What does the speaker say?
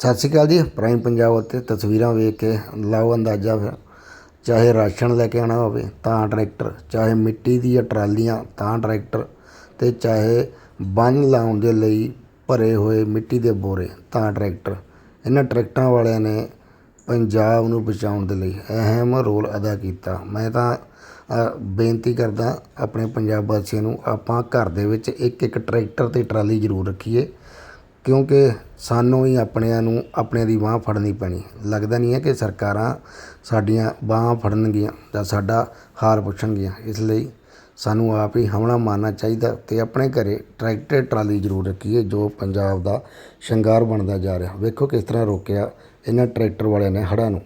ਸਤਿ ਸ਼੍ਰੀ ਅਕਾਲ ਜੀ, ਪ੍ਰਾਈਮ ਪੰਜਾਬ ਉੱਤੇ ਤਸਵੀਰਾਂ ਵੇਖ ਕੇ ਲਾਓ ਅੰਦਾਜ਼ਾ ਫਿਰ। ਚਾਹੇ ਰਾਸ਼ਨ ਲੈ ਕੇ ਆਉਣਾ ਹੋਵੇ ਤਾਂ ਟਰੈਕਟਰ, ਚਾਹੇ ਮਿੱਟੀ ਦੀਆਂ ਟਰਾਲੀਆਂ ਤਾਂ ਟਰੈਕਟਰ ਤੇ ਚਾਹੇ ਬੰਨ ਲਾਉਣ ਦੇ ਲਈ ਭਰੇ ਹੋਏ ਮਿੱਟੀ ਦੇ ਬੋਰੇ ਤਾਂ ਟਰੈਕਟਰ। ਇਹਨਾਂ ਟਰੈਕਟਰਾਂ ਵਾਲਿਆਂ ਨੇ ਪੰਜਾਬ ਨੂੰ ਬਚਾਉਣ ਦੇ ਲਈ ਅਹਿਮ ਰੋਲ ਅਦਾ ਕੀਤਾ। ਮੈਂ ਤਾਂ ਬੇਨਤੀ ਕਰਦਾ ਆਪਣੇ ਪੰਜਾਬ ਵਾਸੀਆਂ ਨੂੰ, ਆਪਾਂ ਘਰ ਦੇ ਵਿੱਚ ਇੱਕ ਇੱਕ ਟਰੈਕਟਰ ਤੇ ਟਰਾਲੀ ਜ਼ਰੂਰ ਰੱਖੀਏ। ਕਿਉਂਕਿ ਸਾਨੂੰ ਹੀ ਆਪਣਿਆਂ ਨੂੰ ਆਪਣਿਆਂ ਦੀ ਬਾਂਹ ਫੜਨੀ ਪੈਣੀ। ਲੱਗਦਾ ਨਹੀਂ ਹੈ ਕਿ ਸਰਕਾਰਾਂ ਸਾਡੀਆਂ ਬਾਹਾਂ ਫੜਨਗੀਆਂ ਜਾਂ ਸਾਡਾ ਹਾਲ ਪੁੱਛਣਗੀਆਂ। ਇਸ ਲਈ ਸਾਨੂੰ ਆਪ ਹੀ ਹਮਲਾ ਮਾਰਨਾ ਚਾਹੀਦਾ ਅਤੇ ਆਪਣੇ ਘਰ ਟਰੈਕਟਰ, ਟਰਾਲੀ ਜ਼ਰੂਰ ਰੱਖੀਏ, ਜੋ ਪੰਜਾਬ ਦਾ ਸ਼ਿੰਗਾਰ ਬਣਦਾ ਜਾ ਰਿਹਾ। ਵੇਖੋ ਕਿਸ ਤਰ੍ਹਾਂ ਰੋਕਿਆ ਇਹਨਾਂ ਟਰੈਕਟਰ ਵਾਲਿਆਂ ਨੇ ਹੜ੍ਹਾਂ ਨੂੰ।